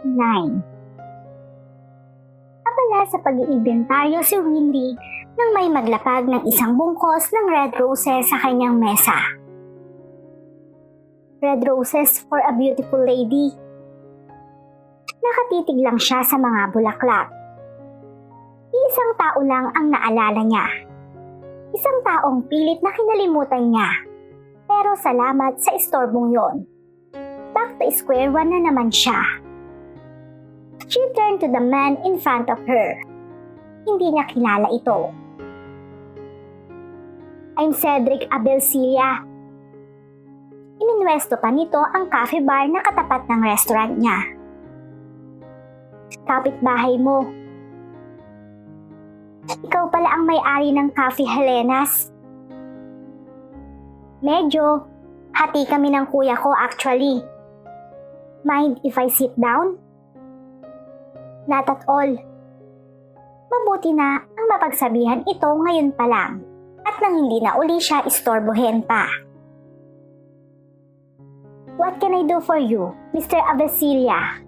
Chapter 9 Abala sa pag-iinventaryo si Winry nang may maglapag ng isang bungkos ng red roses sa kanyang mesa. Red roses for a beautiful lady. Nakatitig lang siya sa mga bulaklak. Isang tao lang ang naalala niya. Isang taong pilit na kinalimutan niya. Pero salamat sa istorbong yon. Back to square one na naman siya. She turned to the man in front of her. Hindi niya kilala ito. I'm Cedric Abelsilia. Iminwesto pa nito ang cafe bar na katapat ng restaurant niya. Kapitbahay mo. Ikaw pala ang may-ari ng Cafe Helenas. Medyo. Hati kami ng kuya ko actually. Mind if I sit down? Not at all. Mabuti na ang mapagsabihan ito ngayon pa lang at nang hindi na uli siya istorbohin pa. What can I do for you, Mr. Avesilia?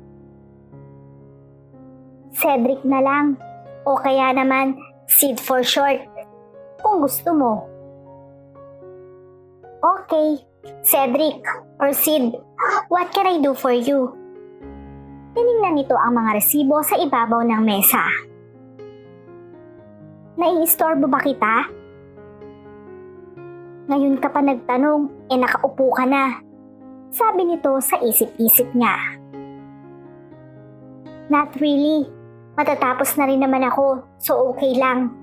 Cedric na lang. O kaya naman, Sid for short. Kung gusto mo. Okay, Cedric or Sid, what can I do for you? Tiningnan nito ang mga resibo sa ibabaw ng mesa. Naiistorbo ba kita? Ngayon ka pa nagtanong, eh nakaupo ka na. Sabi nito sa isip-isip niya. Not really. Matatapos na rin naman ako, so okay lang.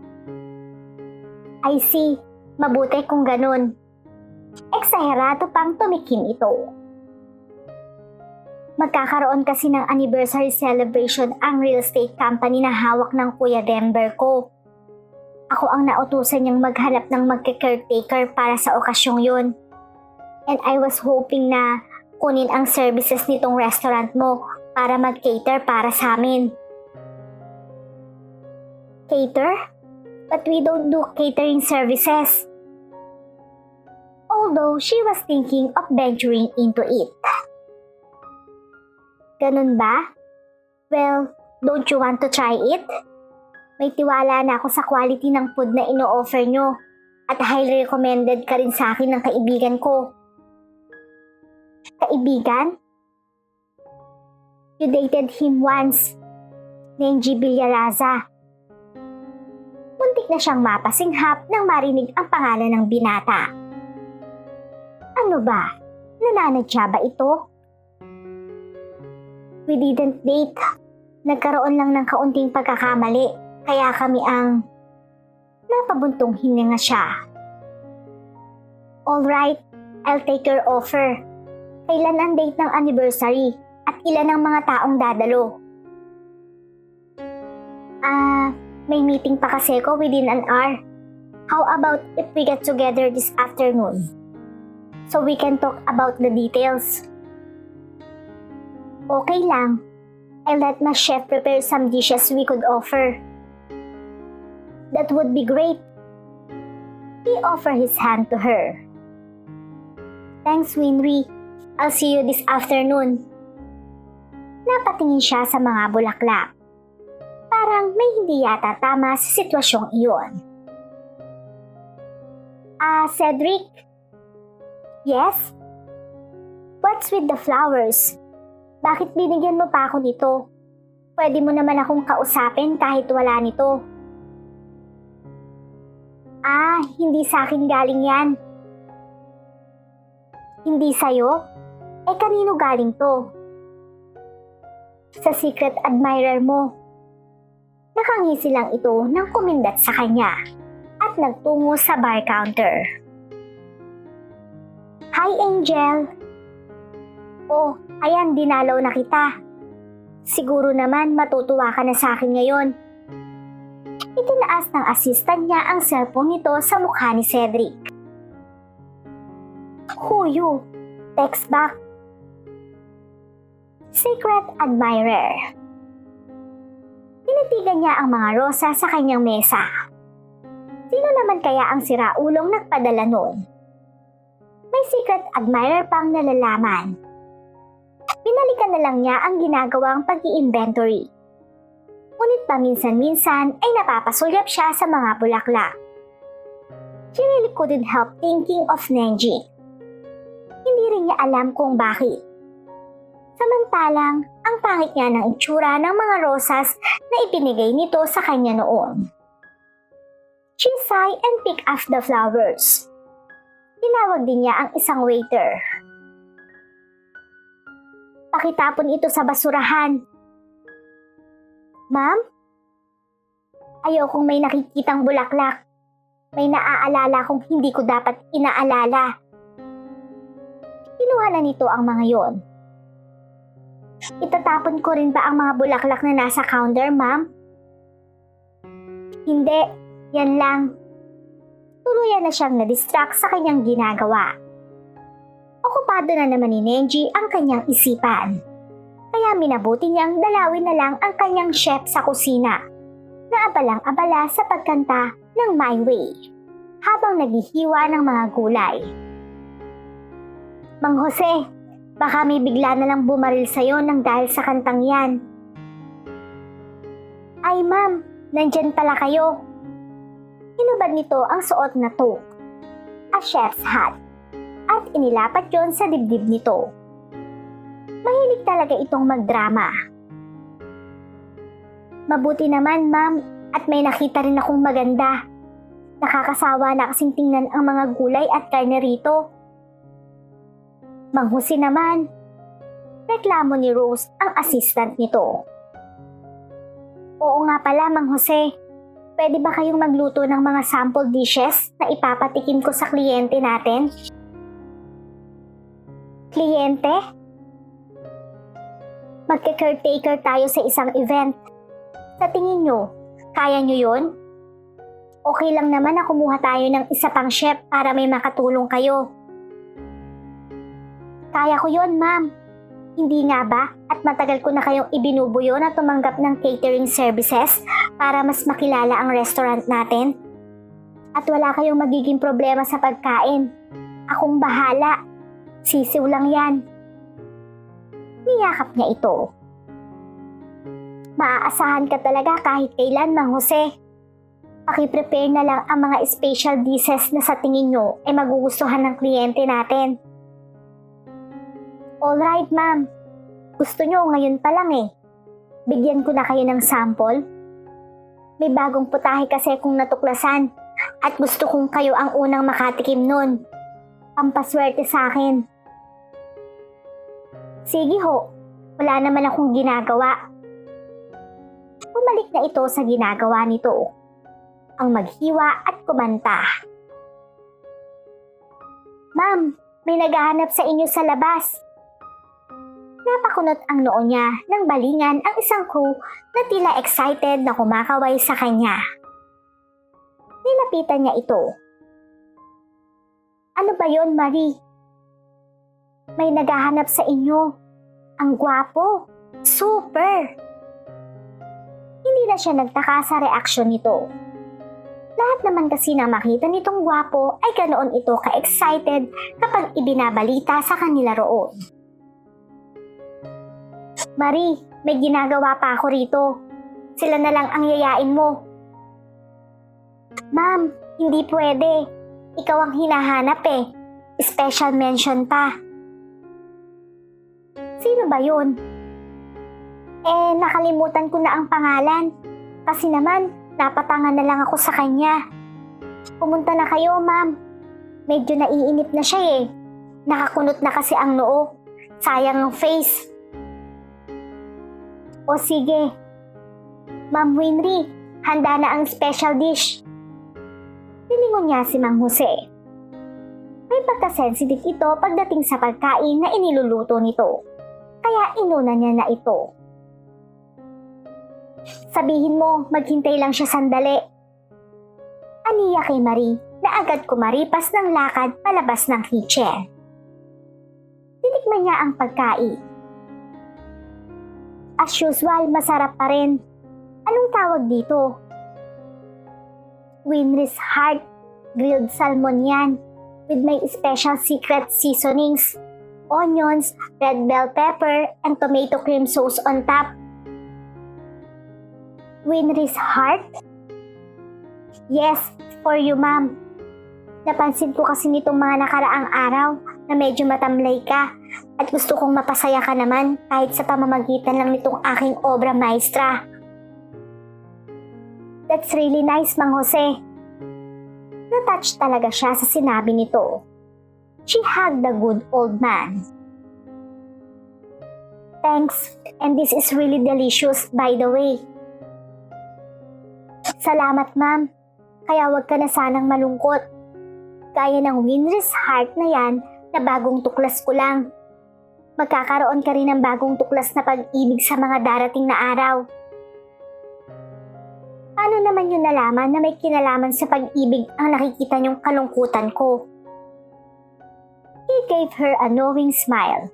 I see. Mabuti kung ganun. Eksaherato pang tumikim ito. Magkakaroon kasi ng anniversary celebration ang real estate company na hawak ng Kuya Denver ko. Ako ang nautusan niyang maghanap ng magka-caretaker para sa okasyong yun. And I was hoping na kunin ang services nitong restaurant mo para mag-cater para sa amin. Cater? But we don't do catering services. Although she was thinking of venturing into it. Ganun ba? Well, don't you want to try it? May tiwala na ako sa quality ng food na ino-offer nyo at highly recommended ka rin sa akin ng kaibigan ko. Kaibigan? You dated him once. Nenji Villaraza. Muntik na siyang mapasinghap nang marinig ang pangalan ng binata. Ano ba? Nananadya ba ito? We didn't date. Nagkaroon lang ng kaunting pagkakamali, kaya kami ang napabuntong hininga siya. Alright, I'll take your offer. Kailan ang date ng anniversary at ilan ang mga taong dadalo? Ah, may meeting pa kasi ko within an hour. How about if we get together this afternoon? So we can talk about the details. Okay lang. I'll let my chef prepare some dishes we could offer. That would be great. He offered his hand to her. Thanks, Winry. I'll see you this afternoon. Napatingin siya sa mga bulaklak. Parang may hindi yata tama sa sitwasyong iyon. Ah, Cedric? Yes? What's with the flowers? Bakit binigyan mo pa ako nito? Pwede mo naman akong kausapin kahit wala nito. Ah, hindi sa akin galing yan. Hindi sa'yo? Eh kanino galing to? Sa secret admirer mo. Nakangisi lang ito ng kumindat sa kanya at nagtungo sa bar counter. Hi Angel! Oh, ayan dinalaw na kita. Siguro naman matutuwa ka na sa akin ngayon. Itinaas ng assistant niya ang cellphone nito sa mukha ni Cedric. Who? Text back. Secret Admirer. Tinitigan niya ang mga rosa sa kanyang mesa. Sino naman kaya ang siraulong nagpadala noon? May secret admirer pang nalalaman. Na lang niya ang ginagawang pag-i-inventory. Ngunit paminsan-minsan ay napapasulyap siya sa mga bulaklak. She really couldn't help thinking of Nenji. Hindi rin niya alam kung bakit. Samantalang, ang pangit niya ng itsura ng mga rosas na ipinigay nito sa kanya noon. She sighed and picked up the flowers. Tinawag din niya ang isang waiter. Pakitapon ito sa basurahan. Ma'am? Ayokong may nakikitang bulaklak. May naaalala kong hindi ko dapat inaalala. Kinuha na nito ang mga yon. Itatapon ko rin ba ang mga bulaklak na nasa counter, ma'am? Hindi, yan lang. Tuluyan na siyang na-distract sa kanyang ginagawa. Okupado na naman ni Nenji ang kanyang isipan. Kaya minabuti niyang dalawin na lang ang kanyang chef sa kusina na abalang-abala sa pagkanta ng My Way habang naghihiwa ng mga gulay. Mang Jose, baka may bigla na lang bumaril sa'yo nang dahil sa kantang yan. Ay ma'am, nandyan pala kayo. Hinubad nito ang suot na toque, a chef's hat, at inilapat yon sa dibdib nito. Mahilig talaga itong magdrama. Mabuti naman, ma'am, at may nakita rin akong maganda. Nakakasawa na kasing tingnan ang mga gulay at karne rito. Manghusi naman. Reklamo ni Rose ang assistant nito. Oo nga pala, Mang Jose. Pwede ba kayong magluto ng mga sample dishes na ipapatikim ko sa kliyente natin? Kliyente? Magka-caretaker tayo sa isang event. Sa tingin nyo, kaya nyo yun? Okay lang naman na kumuha tayo ng isa pang chef para may makatulong kayo. Kaya ko yon, ma'am. Hindi nga ba? At matagal ko na kayong ibinubuyo na tumanggap ng catering services para mas makilala ang restaurant natin. At wala kayong magiging problema sa pagkain. Akong bahala. Sisiw lang yan. Niyakap niya ito. Maaasahan ka talaga kahit kailan, Mang Jose. Pakiprepare na lang ang mga special dishes na sa tingin nyo ay magugustuhan ng kliyente natin. Alright, ma'am. Gusto nyo ngayon pa lang eh. Bigyan ko na kayo ng sample. May bagong putahe kasi kung natuklasan at gusto kong kayo ang unang makatikim nun. Pampaswerte sa akin. Sige ho, wala naman akong ginagawa. Bumalik na ito sa ginagawa nito. Ang maghiwa at kumanta. Ma'am, may naghahanap sa inyo sa labas. Napakunot ang noo niya nang balingan ang isang crew na tila excited na kumakaway sa kanya. Nilapitan niya ito. Ano ba yon, Marie? May naghahanap sa inyo. Ang gwapo. Super! Hindi na siya nagtaka sa reaksyon nito. Lahat naman kasi na makita nitong gwapo ay ganoon ito ka-excited kapag ibinabalita sa kanila roon. Marie, may ginagawa pa ako rito. Sila na lang ang yayain mo. Ma'am, hindi pwede. Ikaw ang hinahanap eh. Special mention pa. Sino ba yun? Eh, nakalimutan ko na ang pangalan. Kasi naman, napatangan na lang ako sa kanya. Pumunta na kayo, ma'am. Medyo naiinip na siya eh. Nakakunot na kasi ang noo. Sayang ang face. O sige. Ma'am Winry, handa na ang special dish. Nilingon niya si Mang Jose. May pagka-sensitive ito pagdating sa pagkain na iniluluto nito. Kaya inuna niya na ito. Sabihin mo, maghintay lang siya sandali. Aniya kay Marie na agad kumaripas ng lakad palabas ng kitchen. Tinikman niya ang pagkain. As usual, masarap pa rin. Anong tawag dito? Winry's Heart Grilled Salmon yan with my special secret seasonings. onions, red bell pepper, and tomato cream sauce on top. Winry's heart? Yes, for you, ma'am. Napansin ko kasi nitong mga nakaraang araw na medyo matamlay ka at gusto kong mapasaya ka naman kahit sa pamamagitan lang nitong aking obra maestra. That's really nice, Mang Jose. Natouch talaga siya sa sinabi nito. She hugged the good old man. Thanks, and this is really delicious by the way. Salamat, ma'am. Kaya wag ka na sanang malungkot. Kaya ng Winry's heart na yan na bagong tuklas ko lang. Magkakaroon ka rin ng bagong tuklas na pag-ibig sa mga darating na araw. Naman yun nalaman na may kinalaman sa pag-ibig ang nakikita niyong kalungkutan ko? He gave her a knowing smile.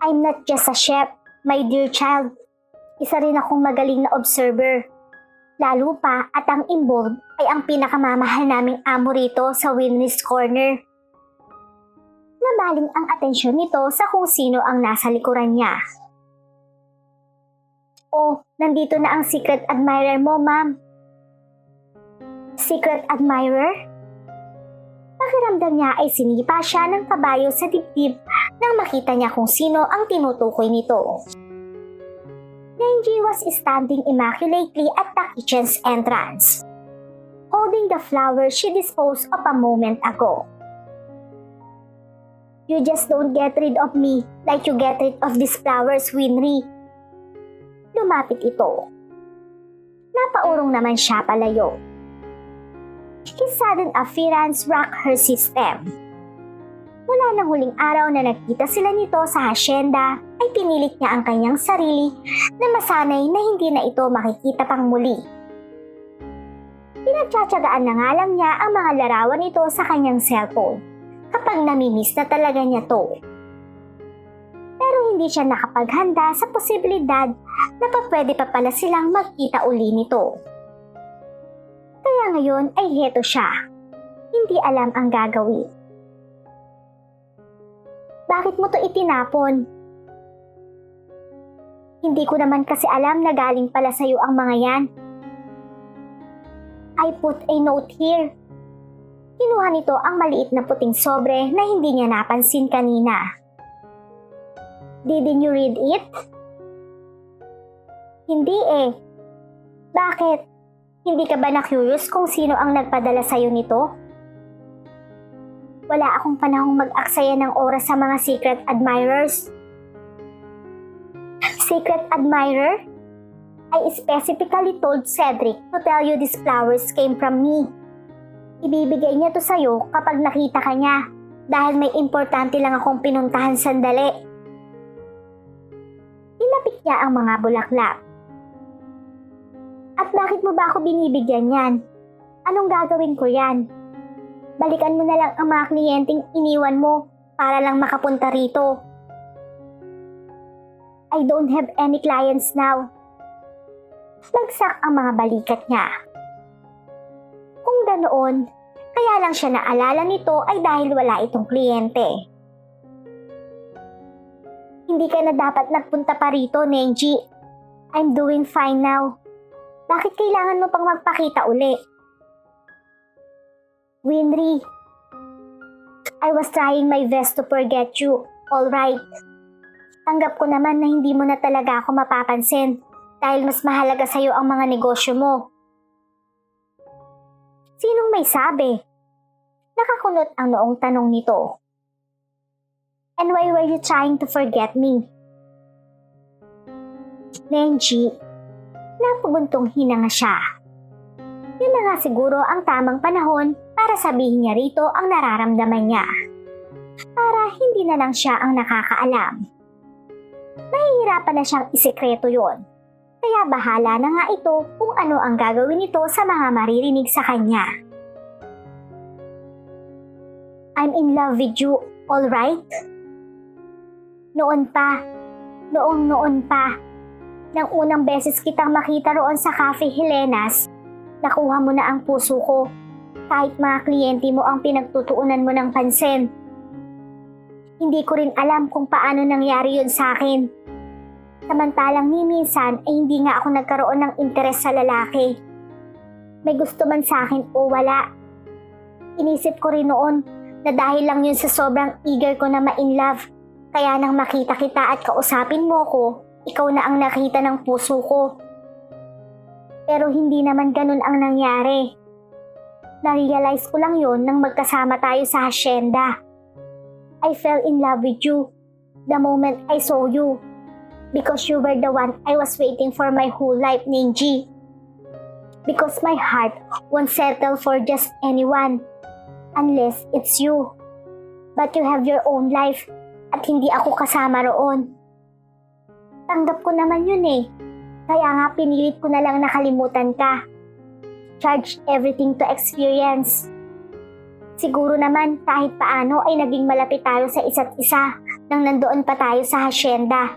I'm not just a chef, my dear child. Isa rin akong magaling na observer. Lalo pa at ang involved ay ang pinakamamahal naming amo rito sa Winnie's Corner. Nabaling ang atensyon nito sa kung sino ang nasa likuran niya. Oh, nandito na ang secret admirer mo, ma'am. Secret admirer? Pakiramdam niya ay sinipa siya ng kabayo sa dibdib nang makita niya kung sino ang tinutukoy nito. Nenji was standing immaculately at the kitchen's entrance, holding the flower she disposed of a moment ago. You just don't get rid of me like you get rid of these flowers, Winry. Lumapit ito. Napaurong naman siya palayo. His sudden appearance rocked her system. Mula ng huling araw na nagkita sila nito sa hasyenda, ay pinilit niya ang kanyang sarili na masanay na hindi na ito makikita pang muli. Pinagtsatsagaan na nga lang niya ang mga larawan nito sa kanyang cellphone kapag namimiss na talaga niya to. Pero hindi siya nakapaghanda sa posibilidad na pa pwede pa pala silang magkita uli nito. Kaya ngayon ay heto siya. Hindi alam ang gagawin. Bakit mo to itinapon? Hindi ko naman kasi alam na galing pala sa'yo ang mga yan. I put a note here. Kinuha nito ang maliit na puting sobre na hindi niya napansin kanina. Didn't you read it? Hindi eh. Bakit? Hindi ka ba na-curious kung sino ang nagpadala sa'yo nito? Wala akong panahong mag-aksaya ng oras sa mga secret admirers. Secret admirer? I specifically told Cedric to tell you these flowers came from me. Ibibigay niya to sa'yo kapag nakita ka niya dahil may importante lang akong pinuntahan sandali. Inapit niya ang mga bulaklak. At bakit mo ba ako binibigyan yan? Anong gagawin ko yan? Balikan mo na lang ang mga kliyenteng iniwan mo para lang makapunta rito. I don't have any clients now. Bagsak ang mga balikat niya. Kung ganoon, kaya lang siya naalala nito ay dahil wala itong kliyente. Hindi ka na dapat nagpunta pa rito, Nenji. I'm doing fine now. Bakit kailangan mo pang magpakita uli? Winry, I was trying my best to forget you. All right. Tanggap ko naman na hindi mo na talaga ako mapapansin dahil mas mahalaga sa'yo ang mga negosyo mo. Sinong may sabi? Nakakunot ang noong tanong nito. And why were you trying to forget me? Nenji, napubuntong hinanga siya. Yun na nga siguro ang tamang panahon para sabihin niya rito ang nararamdaman niya. Para hindi na lang siya ang nakakaalam. Nahihirapan na siyang isekreto yon. Kaya bahala na nga ito kung ano ang gagawin nito sa mga maririnig sa kanya. I'm in love with you, alright? Noon pa, noong noon pa, nang unang beses kitang makita roon sa Cafe Helenas, nakuha mo na ang puso ko kahit mga kliyente mo ang pinagtutuunan mo ng pansin. Hindi ko rin alam kung paano nangyari yun sa akin. Samantalang ni minsan ay hindi nga ako nagkaroon ng interes sa lalaki. May gusto man sa akin o wala. Inisip ko rin noon na dahil lang yun sa sobrang eager ko na ma-in love. Kaya nang makita kita at kausapin mo ko, ikaw na ang nakita ng puso ko. Pero hindi naman ganun ang nangyari. Na-realize ko lang yon nang magkasama tayo sa hasyenda. I fell in love with you the moment I saw you. Because you were the one I was waiting for my whole life, Ninji. Because my heart won't settle for just anyone unless it's you. But you have your own life at hindi ako kasama roon. Tanggap ko naman yun eh. Kaya nga pinilit ko na lang nakalimutan ka. Charge everything to experience. Siguro naman kahit paano ay naging malapit tayo sa isa't isa nang nandoon pa tayo sa hasyenda.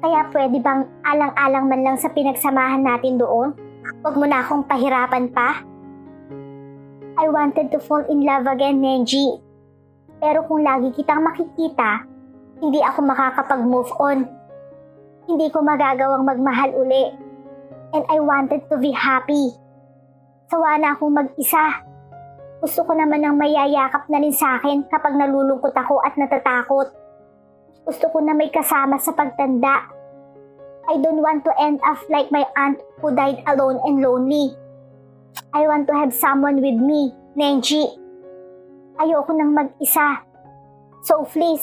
Kaya pwede bang alang-alang man lang sa pinagsamahan natin doon? Huwag mo na akong pahirapan pa. I wanted to fall in love again, Nenji. Pero kung lagi kitang makikita, hindi ako makakapag-move on. Hindi ko magagawang magmahal uli. And I wanted to be happy. Sawa na akong mag-isa. Gusto ko naman ng mayayakap na rin sa akin kapag nalulungkot ako at natatakot. Gusto ko na may kasama sa pagtanda. I don't want to end up like my aunt who died alone and lonely. I want to have someone with me, Nenji. Ayoko nang mag-isa. So please,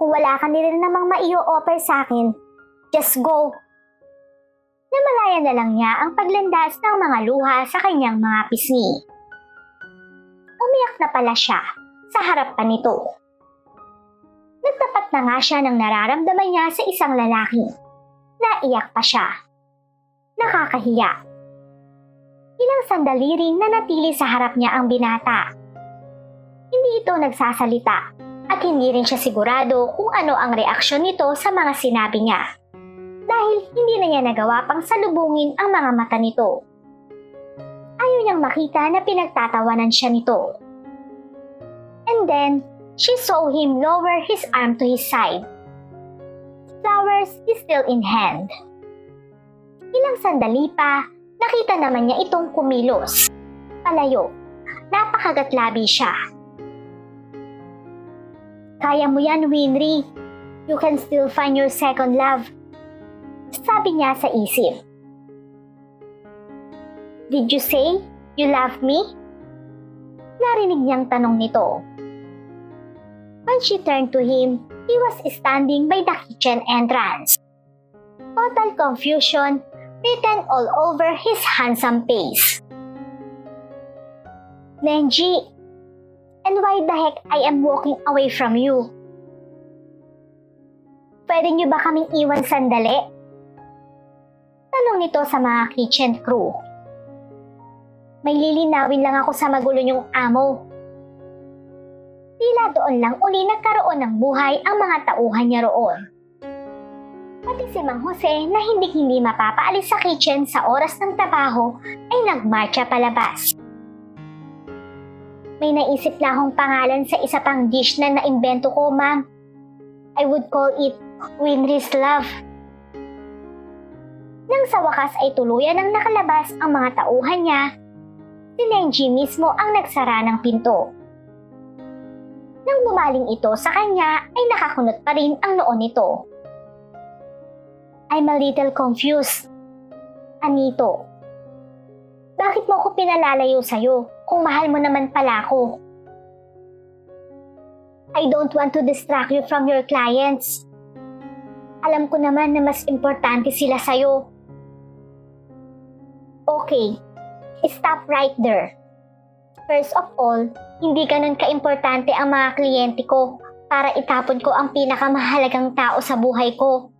kung wala ka nila namang maio-offer sa akin, just go. Namalaya na lang niya ang paglandas ng mga luha sa kanyang mga pisngi. Umiyak na pala siya sa harap pa nito. Nagtapat na nga siya ng nararamdaman niya sa isang lalaki. Naiyak pa siya. Nakakahiya. Ilang sandali ring nanatili sa harap niya ang binata. Hindi ito nagsasalita at hindi rin siya sigurado kung ano ang reaksyon nito sa mga sinabi niya. Dahil hindi na niya nagawa pang salubungin ang mga mata nito. Ayaw niyang makita na pinagtatawanan siya nito. And then, she saw him lower his arm to his side. Flowers is still in hand. Ilang sandali pa, nakita naman niya itong kumilos. Palayo. Napakagatlabi siya. Kaya mo yan, Winry. You can still find your second love. Sabi niya sa isip. Did you say you love me? Narinig niyang tanong nito. When she turned to him, he was standing by the kitchen entrance. Total confusion written all over his handsome face. Nenji, and why the heck I am walking away from you? Pwede niyo ba kaming iwan sandali? Tanong nito sa mga kitchen crew. May lilinawin lang ako sa magulo niyong amo. Tila doon lang uli nagkaroon ng buhay ang mga tauhan niya roon. Pati si Mang Jose na hindi-hindi mapapaalis sa kitchen sa oras ng trabaho ay nagmarcha palabas. May naisip na akong pangalan sa isa pang dish na naimbento ko, ma'am. I would call it Winry's Love. Nang sa wakas ay tuluyan ng nakalabas ang mga tauhan niya, si Nenji mismo ang nagsara ng pinto. Nang bumaling ito sa kanya ay nakakunot pa rin ang noo nito. I'm a little confused. Anito, bakit mo ko pinalalayo sa'yo kung mahal mo naman pala ako? I don't want to distract you from your clients. Alam ko naman na mas importante sila sa'yo. Okay, stop right there. First of all, hindi ganun ka-importante ang mga kliyente ko para itapon ko ang pinakamahalagang tao sa buhay ko.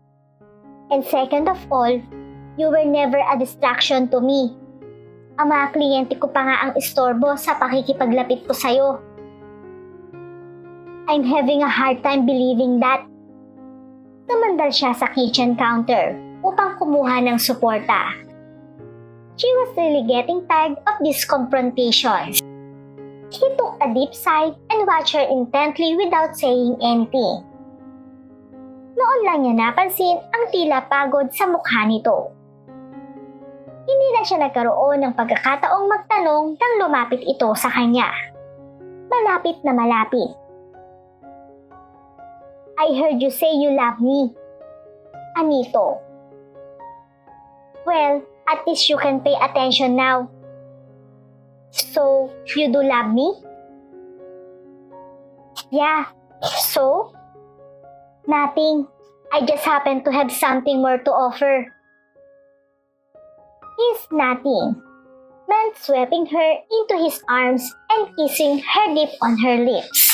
And second of all, you were never a distraction to me. Ang mga kliyente ko pa nga ang istorbo sa pakikipaglapit ko sa'yo. I'm having a hard time believing that. Tumandal siya sa kitchen counter upang kumuha ng suporta. She was really getting tired of these confrontations. He took a deep sigh and watched her intently without saying anything. Noon lang niya napansin ang tila pagod sa mukha nito. Hindi na siya nagkaroon ng pagkakataong magtanong nang lumapit ito sa kanya. Malapit na malapit. I heard you say you love me. Anito. Well, at least you can pay attention now. So, you do love me? Yeah. So? Nothing. I just happen to have something more to offer. His nothing meant sweeping her into his arms and kissing her deep on her lips.